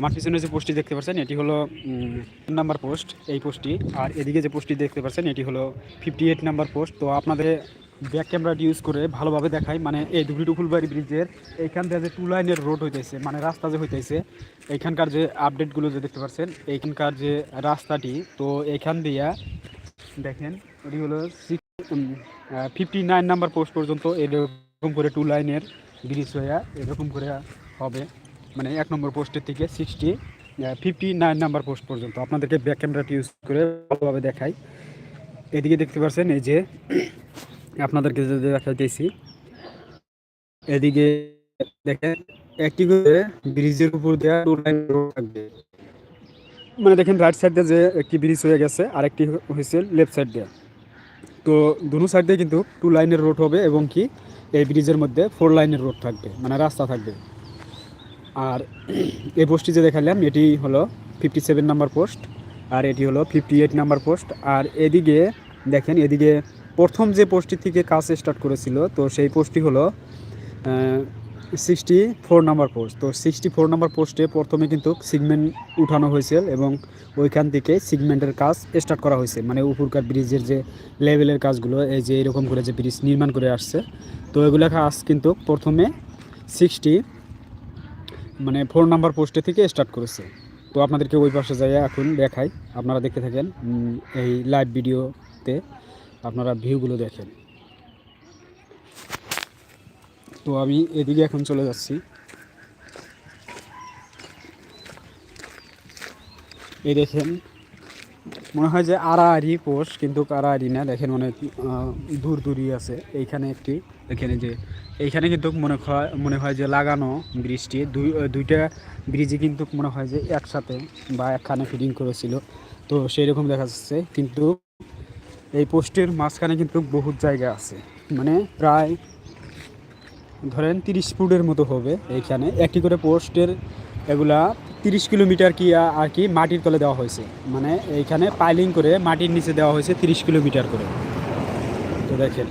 আমার পিছনে যে পোস্টটি দেখতে পাচ্ছেন, এটি হলো নাম্বার পোস্ট এই পোস্টটি। আর এদিকে যে পোস্টটি দেখতে পাচ্ছেন, এটি হলো ফিফটি এইট নাম্বার পোস্ট। তো আপনাদের ব্যাক ক্যামেরাটি ইউজ করে ভালোভাবে দেখাই। মানে এই দুবলি ফুলবাড়ি ব্রিজের এইখান থেকে যে টু লাইনের রোড হইতেছে মানে রাস্তা যে হইতেছে, এইখানকার যে আপডেটগুলো যে দেখতে পাচ্ছেন, এইখানকার যে রাস্তাটি, তো এইখান দিয়া দেখেন, এটি হলো six fifty nine number post পর্যন্ত এরকম করে টু লাইনের ব্রিজ হয়ে এরকম করে হবে। মানে এক নম্বর পোস্টের থেকে sixty fifty nine number post পর্যন্ত। আপনাদেরকে ব্যাক ক্যামেরাটি ইউজ করে ভালোভাবে দেখাই। এদিকে দেখতে পাচ্ছেন, এই যে আপনাদেরকে যে দেখাইতেছি, এদিকে দেখেন একটি করে ব্রিজের উপর দেওয়া টু লাইন রোড থাকবে। মানে দেখেন রাইট সাইড যে একটি ব্রিজ হয়ে গেছে আর একটি হয়েছে লেফট সাইড দিয়ে। তো দুনো সাইড কিন্তু টু লাইনের রোড হবে এবং কি, এই ব্রিজের মধ্যে ফোর লাইনের রোড থাকবে মানে রাস্তা থাকবে। আর এই পোস্টটি যে দেখালাম, এটি হলো ফিফটি সেভেন নাম্বার পোস্ট, আর এটি হলো ফিফটি এইট নাম্বার পোস্ট। আর এদিকে দেখেন, এদিকে প্রথম যে পোস্টটি থেকে কাজ স্টার্ট করেছিল, তো সেই পোস্টটি হলো সিক্সটি ফোর নাম্বার পোস্ট। তো সিক্সটি ফোর নাম্বার পোস্টে প্রথমে কিন্তু সিগমেন্ট উঠানো হয়েছে এবং ওইখান থেকে সিগমেন্টের কাজ স্টার্ট করা হয়েছে। মানে উপরকার ব্রিজের যে লেভেলের কাজগুলো, এই যে এরকম করে যে ব্রিজ নির্মাণ করে আসছে। তো এগুলো কাজ কিন্তু প্রথমে সিক্সটি মানে ফোর নাম্বার পোস্টে থেকে স্টার্ট করেছে। তো আপনাদেরকে ওই পাশে যাই এখন দেখাই, আপনারা দেখতে থাকেন এই লাইভ ভিডিওতে আপনারা ভিউগুলো দেখেন। তো আমি এদিকে এখন চলে যাচ্ছি। এই দেখেন মনে হয় যে আড়াআড়ি পোস্ট কিন্তু আড়াআড়ি না, দেখেন অনেক দূর দূরই আছে। এইখানে একটি এখানে যে, এইখানে কিন্তু মনে হয় মনে হয় যে লাগানো ব্রিজটি দুই দুইটা ব্রিজই কিন্তু মনে হয় যে একসাথে বা একখানে ফিটিং করেছিল। তো সেই রকম দেখা যাচ্ছে, কিন্তু এই পোস্টের মাঝখানে কিন্তু বহুত জায়গা আছে। মানে প্রায় ধরেন তিরিশ ফুটের মতো হবে এইখানে। একটি করে পোস্টের এগুলা তিরিশ কিলোমিটার কি আর কি মাটির তলে দেওয়া হয়েছে। মানে এইখানে পাইলিং করে মাটির নিচে দেওয়া হয়েছে তিরিশ কিলোমিটার করে। তো দেখেন,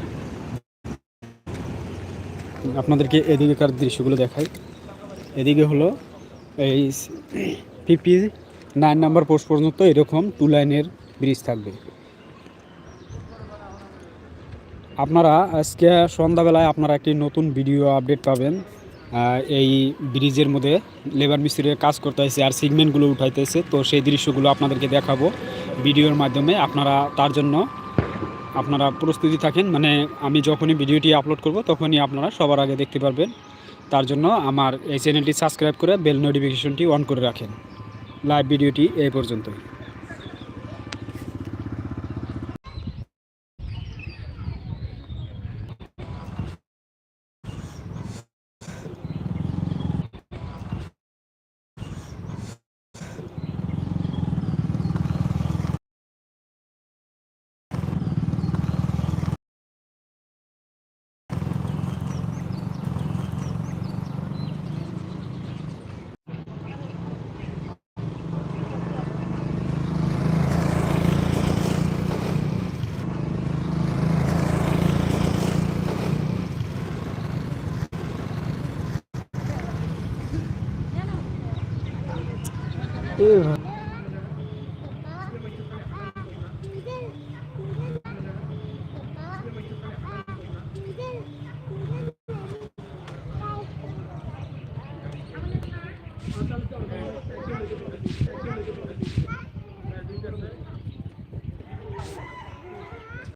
আপনাদেরকে এদিকেকার দৃশ্যগুলো দেখাই। এদিকে হলো এই ফিফটি নাইন নাম্বার পোস্ট পর্যন্ত এরকম টু লাইনের ব্রিজ থাকবে। আপনারা আজকে সন্ধ্যাবেলায় আপনারা একটি নতুন ভিডিও আপডেট পাবেন। এই ব্রিজের মধ্যে লেবার মিস্ত্রির কাজ করতে হয়েছে আর সিগমেন্টগুলো উঠাইতেছে। তো সেই দৃশ্যগুলো আপনাদেরকে দেখাবো ভিডিওর মাধ্যমে। আপনারা তার জন্য আপনারা প্রস্তুতি থাকেন। মানে আমি যখনই ভিডিওটি আপলোড করব তখনই আপনারা সবার আগে দেখতে পারবেন। তার জন্য আমার এই চ্যানেলটি সাবস্ক্রাইব করে বেল নোটিফিকেশনটি অন করে রাখেন। লাইভ ভিডিওটি এই পর্যন্তই। Eben.